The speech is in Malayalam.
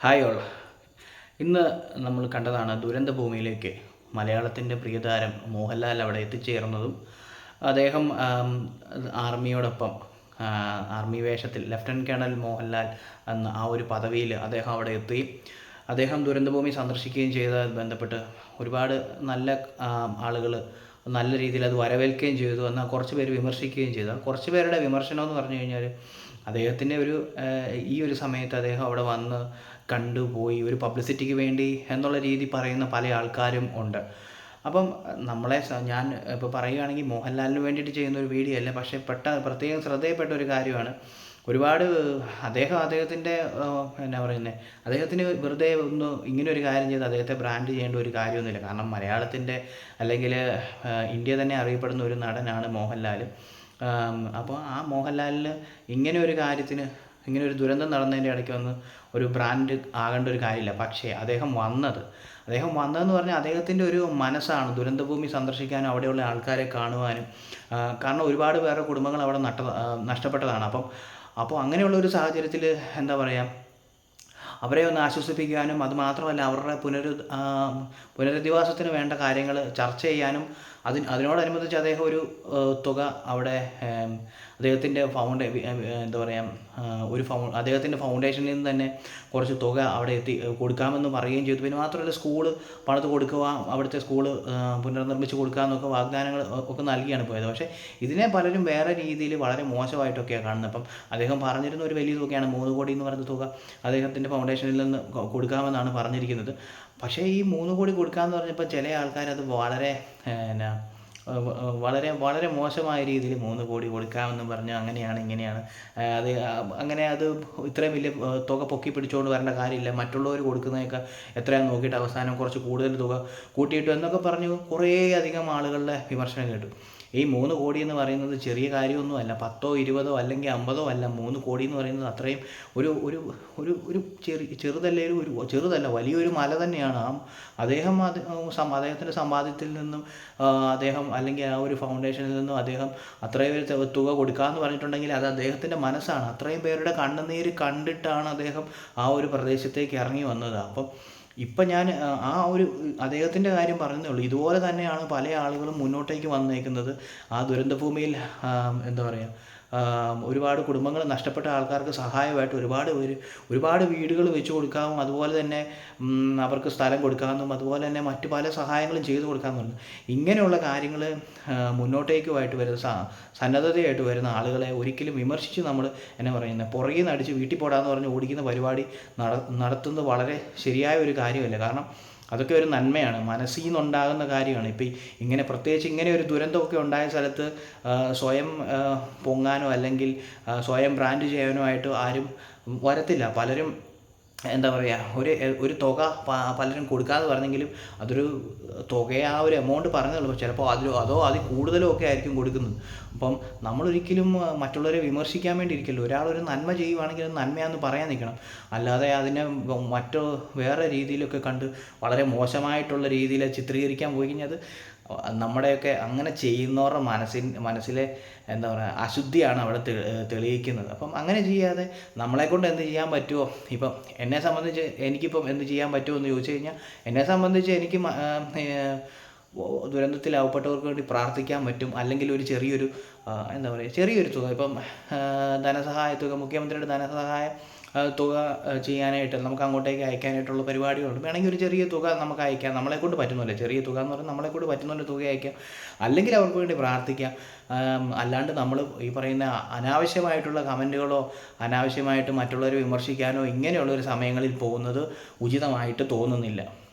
ഹായ് ഓൾ ഇന്ന് നമ്മൾ കണ്ടതാണ് ദുരന്ത ഭൂമിയിലേക്ക് മലയാളത്തിന്റെ പ്രിയതാരം മോഹൻലാൽ അവിടെ എത്തിച്ചേർന്നതും അദ്ദേഹം ആർമിയോടൊപ്പം ആർമി വേഷത്തിൽ ലഫ്റ്റനന്റ് കേണൽ മോഹൻലാൽ എന്ന ആ ഒരു പദവിയിൽ അദ്ദേഹം അവിടെ എത്തി. അദ്ദേഹം ദുരന്തഭൂമി സന്ദർശിക്കുകയും ചെയ്ത ബന്ധപ്പെട്ട് ഒരുപാട് നല്ല ആളുകൾ നല്ല രീതിയിൽ അത് വരവേൽക്കുകയും ചെയ്തു. എന്നാൽ കുറച്ച് പേര് വിമർശിക്കുകയും ചെയ്തു. കുറച്ച് പേരുടെ വിമർശനം എന്ന് പറഞ്ഞു കഴിഞ്ഞാൽ അദ്ദേഹത്തിന്റെ ഒരു ഈ ഒരു സമയത്ത് അദ്ദേഹം അവിടെ വന്ന് കണ്ടുപോയി ഒരു പബ്ലിസിറ്റിക്ക് വേണ്ടി എന്നുള്ള രീതി പറയുന്ന പല ആൾക്കാരും ഉണ്ട്. അപ്പം നമ്മളെ ഞാൻ ഇപ്പോൾ പറയുകയാണെങ്കിൽ മോഹൻലാലിന് വേണ്ടിയിട്ട് ചെയ്യുന്ന ഒരു വീഡിയോ അല്ല പക്ഷേ പെട്ട പ്രത്യേകം ശ്രദ്ധയപ്പെട്ട ഒരു കാര്യമാണ്. ഒരുപാട് അദ്ദേഹം അദ്ദേഹത്തിന്റെ എന്നാ പറയുന്നത് അദ്ദേഹത്തിന് വെറുതെ ഒന്ന് ഇങ്ങനെ ഒരു കാര്യം ചെയ്ത് അദ്ദേഹത്തെ ബ്രാൻഡ് ചെയ്യേണ്ട ഒരു കാര്യമൊന്നുമില്ല. കാരണം മലയാളത്തിന്റെ അല്ലെങ്കിൽ ഇന്ത്യ തന്നെ അറിയപ്പെടുന്ന ഒരു നടനാണ് മോഹൻലാൽ അപ്പോൾ ആ മോഹൻലാലിന് ഇങ്ങനെ ഒരു കാര്യത്തിന് ഇങ്ങനെ ഒരു ദുരന്തം നടന്നതിന്റെ ഇടയ്ക്ക് വന്ന് ഒരു ബ്രാൻഡ് ആകേണ്ട ഒരു കാര്യമില്ല. പക്ഷേ അദ്ദേഹം വന്നത്. അദ്ദേഹം വന്നതെന്ന് പറഞ്ഞാൽ അദ്ദേഹത്തിന്റെ ഒരു മനസ്സാണ്. ദുരന്തഭൂമി സന്ദർശിക്കാനും അവിടെയുള്ള ആൾക്കാരെ കാണുവാനും കാരണം ഒരുപാട് പേരുടെ കുടുംബങ്ങൾ അവിടെ നട്ട നഷ്ടപ്പെട്ടതാണ്. അപ്പം അപ്പോൾ അങ്ങനെയുള്ള ഒരു സാഹചര്യത്തിൽ എന്താ പറയുക അവരെ ഒന്ന് ആശ്വസിപ്പിക്കുവാനും അതുമാത്രമല്ല അവരുടെ പുനരു പുനരധിവാസത്തിന് വേണ്ട കാര്യങ്ങൾ ചർച്ച ചെയ്യാനും അതിന് അതിനോടനുബന്ധിച്ച് അദ്ദേഹം ഒരു തുക അവിടെ അദ്ദേഹത്തിന്റെ ഫൗണ്ടേ എന്താ പറയുക ഒരു ഫൗ അദ്ദേഹത്തിന്റെ ഫൗണ്ടേഷനിൽ നിന്ന് തന്നെ കുറച്ച് തുക അവിടെ എത്തി കൊടുക്കാമെന്ന് പറയുകയും ചെയ്തു. പിന്നെ മാത്രമല്ല സ്കൂൾ പണിത് കൊടുക്കുക അവിടുത്തെ സ്കൂൾ പുനർനിർമ്മിച്ച് കൊടുക്കുക എന്നൊക്കെ വാഗ്ദാനങ്ങൾ ഒക്കെ നൽകിയാണ് പോയത്. പക്ഷേ ഇതിനെ പലരും വേറെ രീതിയിൽ വളരെ മോശമായിട്ടൊക്കെയാണ് കാണുന്നത്. അപ്പം അദ്ദേഹം പറഞ്ഞിരുന്ന ഒരു വലിയ തുകയാണ് മൂന്ന് കോടി എന്ന് പറയുന്ന തുക അദ്ദേഹത്തിന്റെ ഫൗണ്ടേഷനിൽ നിന്ന് കൊടുക്കാമെന്നാണ് പറഞ്ഞിരിക്കുന്നത്. പക്ഷേ ഈ മൂന്ന് കോടി കൊടുക്കാമെന്ന് പറഞ്ഞപ്പോൾ ചില ആൾക്കാർ അത് വളരെ എന്നാ വളരെ വളരെ മോശമായ രീതിയിൽ മൂന്ന് കോടി കൊടുക്കാമെന്ന് പറഞ്ഞു അങ്ങനെയാണ് ഇങ്ങനെയാണ്. അത് അങ്ങനെ അത് ഇത്രയും വലിയ തുക പൊക്കി പിടിച്ചുകൊണ്ട് വരേണ്ട കാര്യമില്ല. മറ്റുള്ളവർ കൊടുക്കുന്നതൊക്കെ എത്രയാണെന്ന് നോക്കിയിട്ട് അവസാനം കുറച്ച് കൂടുതൽ തുക കൂട്ടിയിട്ടു എന്നൊക്കെ പറഞ്ഞു കുറേ അധികം ആളുകളുടെ വിമർശനം കേട്ടു. ഈ മൂന്ന് കോടി എന്ന് പറയുന്നത് ചെറിയ കാര്യമൊന്നും അല്ല. പത്തോ ഇരുപതോ അല്ലെങ്കിൽ അമ്പതോ അല്ല. മൂന്ന് കോടി എന്ന് പറയുന്നത് അത്രയും ഒരു ഒരു ഒരു ഒരു ചെറിയ ചെറുതല്ലേ ഒരു ചെറുതല്ല. വലിയൊരു മല തന്നെയാണ്. ആ അദ്ദേഹം അത് അദ്ദേഹത്തിന്റെ സമ്പാദ്യത്തിൽ നിന്നും അദ്ദേഹം അല്ലെങ്കിൽ ആ ഒരു ഫൗണ്ടേഷനിൽ നിന്നും അദ്ദേഹം അത്രയും ഒരു തുക കൊടുക്കാമെന്ന് പറഞ്ഞിട്ടുണ്ടെങ്കിൽ അത് അദ്ദേഹത്തിന്റെ മനസ്സാണ്. അത്രയും പേരുടെ കണ്ണുനീര് കണ്ടിട്ടാണ് അദ്ദേഹം ആ ഒരു പ്രദേശത്തേക്ക് ഇറങ്ങി വന്നത്. അപ്പം ഇപ്പം ഞാൻ ആ, ഒരു അദ്ദേഹത്തിന്റെ കാര്യം പറഞ്ഞതേ ഉള്ളൂ. ഇതുപോലെ തന്നെയാണ് പല ആളുകളും മുന്നോട്ടേക്ക് വന്നേക്കുന്നത്. ആ ദുരന്തഭൂമിയിൽ എന്താ പറയുക ഒരുപാട് കുടുംബങ്ങൾ നഷ്ടപ്പെട്ട ആൾക്കാർക്ക് സഹായമായിട്ട് ഒരുപാട് പേര് ഒരുപാട് വീടുകൾ വെച്ച് കൊടുക്കാവും അതുപോലെ തന്നെ അവർക്ക് സ്ഥലം കൊടുക്കാമെന്നും അതുപോലെ തന്നെ മറ്റു പല സഹായങ്ങളും ചെയ്തു കൊടുക്കാമെന്നുണ്ട് ഇങ്ങനെയുള്ള കാര്യങ്ങൾ മുന്നോട്ടേക്കുമായിട്ട് വരുന്ന സന്നദ്ധതയായിട്ട് വരുന്ന ആളുകളെ ഒരിക്കലും വിമർശിച്ച് നമ്മൾ എന്നെ പറയുന്നത് പുറകിൽ നിന്ന് അടിച്ച് വീട്ടിൽ പോടാന്ന് പറഞ്ഞ് ഓടിക്കുന്ന പരിപാടി നട നടത്തുന്നത് വളരെ ശരിയായ ഒരു കാര്യമല്ല. കാരണം അതൊക്കെ ഒരു നന്മയാണ്. മനസ്സിൽ നിന്നുണ്ടാകുന്ന കാര്യമാണ്. ഇപ്പം ഇങ്ങനെ പ്രത്യേകിച്ച് ഇങ്ങനെ ഒരു ദുരന്തമൊക്കെ ഉണ്ടായ സ്ഥലത്ത് സ്വയം പൊങ്ങാനോ അല്ലെങ്കിൽ സ്വയം ബ്രാൻഡ് ചെയ്യാനോ ആയിട്ട് ആരും വരത്തില്ല. പലരും എന്താ പറയുക ഒരു ഒരു തുക പലരും കൊടുക്കാതെ പറഞ്ഞെങ്കിലും അതൊരു തുകയെ ആ ഒരു എമൗണ്ട് പറഞ്ഞുള്ളൂ ചിലപ്പോൾ അതിലോ അതോ അതിൽ കൂടുതലോ ഒക്കെ ആയിരിക്കും കൊടുക്കുന്നത്. അപ്പം നമ്മളൊരിക്കലും മറ്റുള്ളവരെ വിമർശിക്കാൻ വേണ്ടി ഇരിക്കല്ലോ. ഒരാളൊരു നന്മ ചെയ്യുവാണെങ്കിൽ അത് നന്മയാണെന്ന് പറയാൻ നിൽക്കണം. അല്ലാതെ അതിനെ മറ്റോ വേറെ രീതിയിലൊക്കെ കണ്ട് വളരെ മോശമായിട്ടുള്ള രീതിയിൽ ചിത്രീകരിക്കാൻ പോയി കഴിഞ്ഞാൽ അത് നമ്മുടെയൊക്കെ അങ്ങനെ ചെയ്യുന്നവരുടെ മനസ്സിൻ മനസ്സിലെ എന്താ പറയുക അശുദ്ധിയാണ് അവിടെ തെളിയിക്കുന്നത്. അപ്പം അങ്ങനെ ചെയ്യാതെ നമ്മളെ കൊണ്ട് എന്ത് ചെയ്യാൻ പറ്റുമോ ഇപ്പം എന്നെ സംബന്ധിച്ച് എനിക്കിപ്പം എന്ത് ചെയ്യാൻ പറ്റുമോ എന്ന് ചോദിച്ചു കഴിഞ്ഞാൽ എന്നെ സംബന്ധിച്ച് എനിക്ക് ദുരന്തത്തിൽ അകപ്പെട്ടവർക്ക് വേണ്ടി പ്രാർത്ഥിക്കാൻ പറ്റും. അല്ലെങ്കിൽ ഒരു ചെറിയൊരു എന്താ പറയുക ചെറിയൊരു തുക. ഇപ്പം ആ, ധനസഹായ തുക മുഖ്യമന്ത്രിയുടെ ധനസഹായ തുക ചെയ്യാനായിട്ട് നമുക്ക് അങ്ങോട്ടേക്ക് അയക്കാനായിട്ടുള്ള പരിപാടികളുണ്ട്. വേണമെങ്കിൽ ഒരു ചെറിയ തുക നമുക്ക് അയക്കാം. നമ്മളെ കൊണ്ട് പറ്റുന്നില്ല ചെറിയ തുക എന്ന് പറഞ്ഞാൽ നമ്മളെ കൊണ്ട് പറ്റുന്ന തുക അയക്കാം. അല്ലെങ്കിൽ അവർക്ക് വേണ്ടി പ്രാർത്ഥിക്കാം. അല്ലാണ്ട് നമ്മൾ ഈ പറയുന്ന അനാവശ്യമായിട്ടുള്ള കമന്റുകളോ അനാവശ്യമായിട്ട് മറ്റുള്ളവരെ വിമർശിക്കാനോ ഇങ്ങനെയുള്ള ഒരു സമയങ്ങളിൽ പോകുന്നത് ഉചിതമായിട്ട് തോന്നുന്നില്ല.